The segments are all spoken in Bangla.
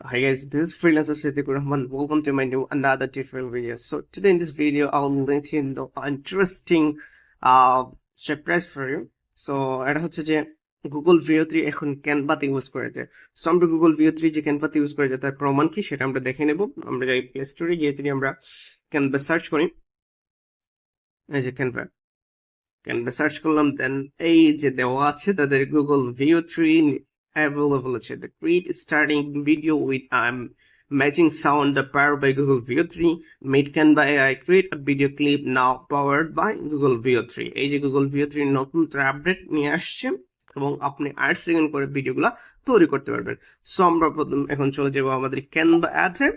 Hi guys, this is freelancer Siddiq Rahman. Welcome to my new another tutorial video. So today in this video, I'll let you know interesting uh surprise for you. So এটা হচ্ছে যে গুগল ভিও থ্রি এখন ক্যানভাতে ইউজ করে যায় সো আমরা গুগল ভিও থ্রি যে ক্যানভাতে ইউজ করে যায় তার প্রমাণ কি সেটা আমরা দেখে নেব আমরা যাই প্লে স্টোরে গিয়ে যদি আমরা ক্যানভা সার্চ করি এই যে ক্যানভা ক্যানভা সার্চ করলাম দেন এই যে দেওয়া আছে তাদের গুগল ভিও থ্রি available. আছে the create starting video with um matching sound powered by Google Veo 3 made can by AI create a video clip now powered by Google Veo 3 এই যে Google Veo 3 নতুন আপডেট নিয়ে আসছে, এবং আপনি আট সেকেন্ড করে ভিডিওগুলো তৈরি করতে পারবেন। সো আমরা প্রথম এখন চলে যাব আমাদের ক্যানভা অ্যাপে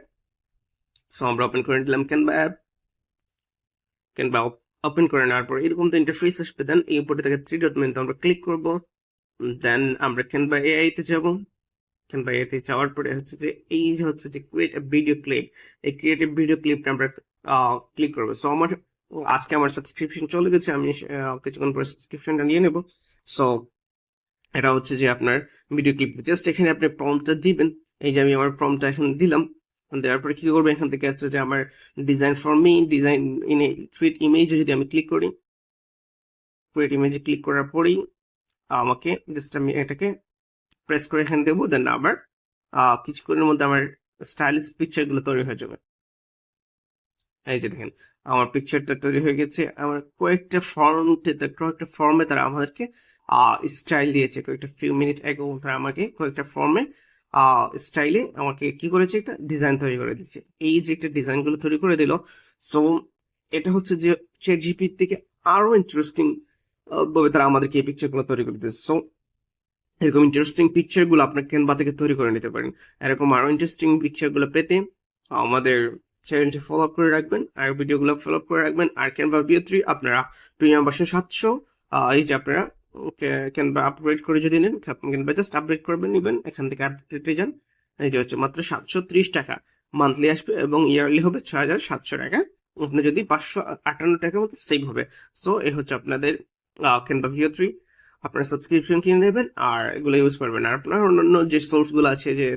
সো আমরা ওপেন করে নিলাম ক্যানভা অ্যাপ ক্যানভা ওপেন করে নেওয়ার পর এরকম তো ইন্টারফেস আসবে। দেন এই উপরে থেকে থ্রি ডট মেনুতে আমরা ক্লিক করব। দেন আমরা ক্যানভা এআইতে যাব। ক্যানভা এআই তে যাওয়ার পরে হচ্ছে যে, এই যে হচ্ছে যে ক্রিয়েট ভিডিও ক্লিপ এই ক্রিয়েটিভ ভিডিও ক্লিপটা আমরা ক্লিক করব। সো আমার, আজকে আমার সাবস্ক্রিপশন চলে গেছে, আমি কিছুক্ষণ পরে সাবস্ক্রিপশনটা নিয়ে নেব। সো এটা হচ্ছে যে আপনার ভিডিও ক্লিপ জাস্ট এখানে আপনি প্রম্পটটা দিবেন। এই যে আমি আমার প্রম্পটটা এখন দিলাম। দেওয়ার পরে কি করব? এখান থেকে হচ্ছে যে আমার design for me design in create image যদি আমি ক্লিক করি ক্রিয়েট ইমেজে ক্লিক করার পরেই আমাকে জাস্ট আমি এটাকে প্রেস করে এখানে দেবো দেন আবার কিছুক্ষণের মধ্যে আমার স্টাইলিশ পিকচারগুলো তৈরি হয়ে যাবে। এই যে দেখেন, আমার পিকচারটা তৈরি হয়ে গেছে। আমার কয়েকটা ফর্মতে কয়েকটা ফর্মে তারা আমাদেরকে স্টাইল দিয়েছে। কয়েকটা ফিউ মিনিট এগো তারা আমাকে কয়েকটা ফর্মে স্টাইলে আমাকে কি করেছে একটা ডিজাইন তৈরি করে দিচ্ছে এই যে একটা ডিজাইনগুলো তৈরি করে দিল সো এটা হচ্ছে যে চ্যাট জিপি থেকে আরও ইন্টারেস্টিং তারা আমাদেরকে এই পিকচারগুলো তৈরি করে দিচ্ছে সো এরকম ইন্টারেস্টিং পিকচারগুলো আপনার ক্যানভা থেকে তৈরি করে নিতে পারেন। এরকম আরও ইন্টারেস্টিং পিকচারগুলো পেতে আমাদের চ্যানেলটি ফলো আপ করে রাখবেন, আর ভিডিওগুলো ফলো আপ করে রাখবেন। আর ক্যানভা ভিও থ্রি আপনারা প্রিমিয়াম ভার্সন সাতশো এই যে আপনারা ক্যানভা আপগ্রেড করে যদি নেন ক্যানভা জাস্ট আপগ্রেড করবেন, নেবেন, এখান থেকে আপডেটে যান। এই যে হচ্ছে মাত্র সাতশো ত্রিশ টাকা মান্থলি আসবে এবং ইয়ারলি হবে ছয় হাজার সাতশো টাকা। আপনি যদি পাঁচশো আটান্ন টাকার মতো সেভ হবে। সো এ হচ্ছে আপনাদের ক্যানভা ভিও থ্রি আপনার সাবস্ক্রিপশন কিনে নেবেন, আর এগুলো ইউজ করবেন। আর আপনার অন্যান্য যে সোর্সগুলো আছে, যে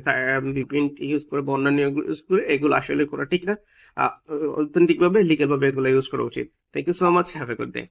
ভিপিএন ইউজ করে বা অন্যান্য ইউজ করে, এগুলো আসলে করা ঠিক না। অথেন্টিকভাবে ভাবে লিগেল ভাবে এগুলো ইউজ করা উচিত। Thank you so much have a good day